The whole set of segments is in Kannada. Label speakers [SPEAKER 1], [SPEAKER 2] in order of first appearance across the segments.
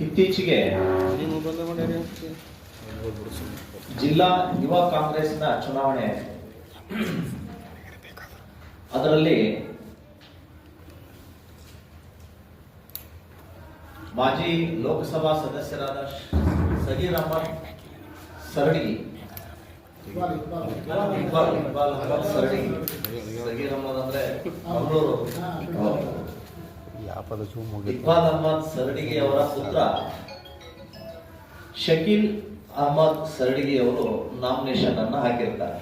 [SPEAKER 1] ಇತ್ತೀಚೆಗೆ ಜಿಲ್ಲಾ ಯುವ ಕಾಂಗ್ರೆಸ್ನ ಚುನಾವಣೆ ಅದರಲ್ಲಿ ಮಾಜಿ ಲೋಕಸಭಾ ಸದಸ್ಯರಾದ ಸಗೀರ್ ಅಹಮದ್ ಸರಣಿ ಸಗೀರಮ್ಮ ಅಂದ್ರೆ ಮಂಗಳೂರು.
[SPEAKER 2] ಯಾಪದ
[SPEAKER 1] ಇಕ್ಬಾಲ್ ಅಹಮದ್ ಸರಡಿಗೆ ಅವರ ಪುತ್ರ. ಶಕೀಲ್ ಅಹ್ಮದ್ ಸರಡಿಗೆ ಅವರು ನಾಮಿನೇಷನ್ ಅನ್ನ ಹಾಕಿರ್ತಾರೆ.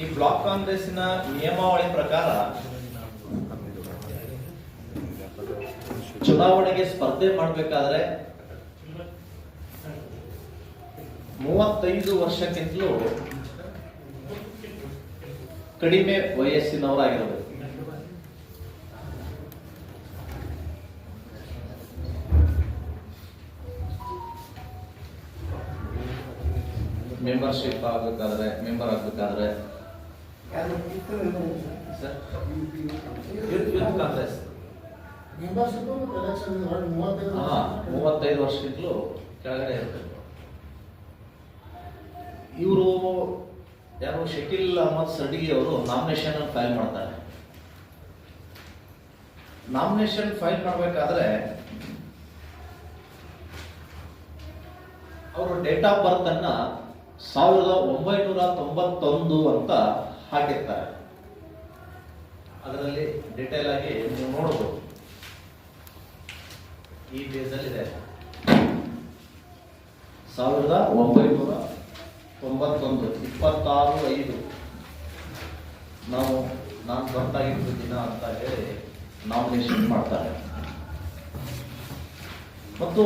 [SPEAKER 1] ಈ ಬ್ಲಾಕ್ ಕಾಂಗ್ರೆಸ್ಸಿನ ನಿಯಮಾವಳಿ ಪ್ರಕಾರ ಚುನಾವಣೆಗೆ ಸ್ಪರ್ಧೆ ಮಾಡಬೇಕಾದ್ರೆ ಮೂವತ್ತೈದು ವರ್ಷಕ್ಕಿಂತಲೂ ಕಡಿಮೆ ವಯಸ್ಸಿನವರಾಗಿರಬೇಕು ಮೆಂಬರ್ಶಿಪ್ ಆಗಬೇಕಾದ್ರೆ ಮೆಂಬರ್ ಆಗಬೇಕಾದ್ರೆ. ಮೂವತ್ತೈದು ವರ್ಷಕ್ಕಿಂತಲೂ ಕೆಳಗಡೆ ಇರಬೇಕು ಇವರು ಯಾರು ಶಕೀಲ್ ಅಹಮದ್ ಸಡಿಗಿ ಅವರು ನಾಮಿನೇಷನ್ ಫೈಲ್ ಮಾಡ್ತಾರೆ. ನಾಮಿನೇಷನ್ ಫೈಲ್ ಮಾಡಬೇಕಾದ್ರೆ ಅವರು ಡೇಟ್ ಆಫ್ ಬರ್ತ್ ಅನ್ನ ಸಾವಿರದ ಒಂಬೈನೂರ ತೊಂಬತ್ತೊಂದು ಅಂತ ಹಾಕಿರ್ತಾರೆ. ಅದರಲ್ಲಿ ಡಿಟೇಲ್ ಆಗಿ ನೀವು ನೋಡಬಹುದು ಈ ಪೇಜಲ್ಲಿ ಇದೆ ಸಾವಿರದ ಒಂಬೈನೂರ ತೊಂಬತ್ತೊಂದು, ಇಪ್ಪತ್ತಾರು, ಐದು. ನಾವು, ನಾನು ಬರ್ತಾಗಿದ್ದು ದಿನ ಅಂತ ಹೇಳಿ ನಾಮಿನೇಷನ್ ಮಾಡ್ತಾರೆ. ಮತ್ತು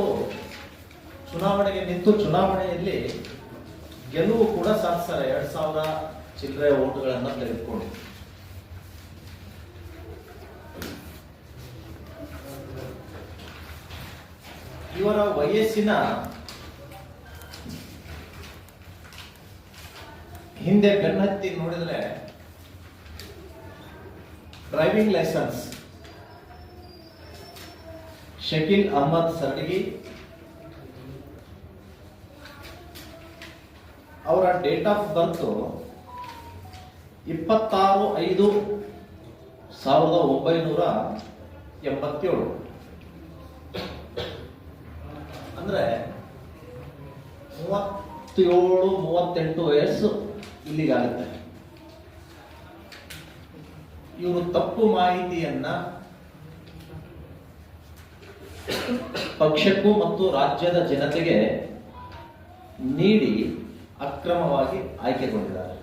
[SPEAKER 1] ಚುನಾವಣೆಗೆ ನಿಂತು ಚುನಾವಣೆಯಲ್ಲಿ ಗೆಲುವು ಕೂಡ ಸಾಧಿಸ್ತಾರೆ. ಎರಡು ಸಾವಿರ ಚಿಲ್ಲರೆ ಓಟುಗಳನ್ನು ತೆಗೆದುಕೊಂಡು. ಇವರ ವಯಸ್ಸಿನ ಹಿಂದೆ ಬೆನ್ನತ್ತಿ ನೋಡಿದ್ರೆ ಡ್ರೈವಿಂಗ್ ಲೈಸೆನ್ಸ್. ಶಕೀಲ್ ಅಹಮದ್ ಸರ್ಡಿಗಿ ಅವರ ಡೇಟ್ ಆಫ್ ಬರ್ತ್ ಇಪ್ಪತ್ತಾರು ಐದು ಸಾವಿರದ ಒಂಬೈನೂರ ಎಂಬತ್ತೇಳು. ಅಂದ್ರೆ ಮೂವತ್ತೇಳು, ಮೂವತ್ತೆಂಟು ವಯಸ್ಸು. ಇಲ್ಲಿಗಾಗುತ್ತೆ. ಇವರು ತಪ್ಪು ಮಾಹಿತಿಯನ್ನ ಪಕ್ಷಕ್ಕೂ ಮತ್ತು ರಾಜ್ಯದ ಜನತೆಗೆ ನೀಡಿ ಅಕ್ರಮವಾಗಿ ಆಯ್ಕೆಗೊಂಡಿದ್ದಾರೆ.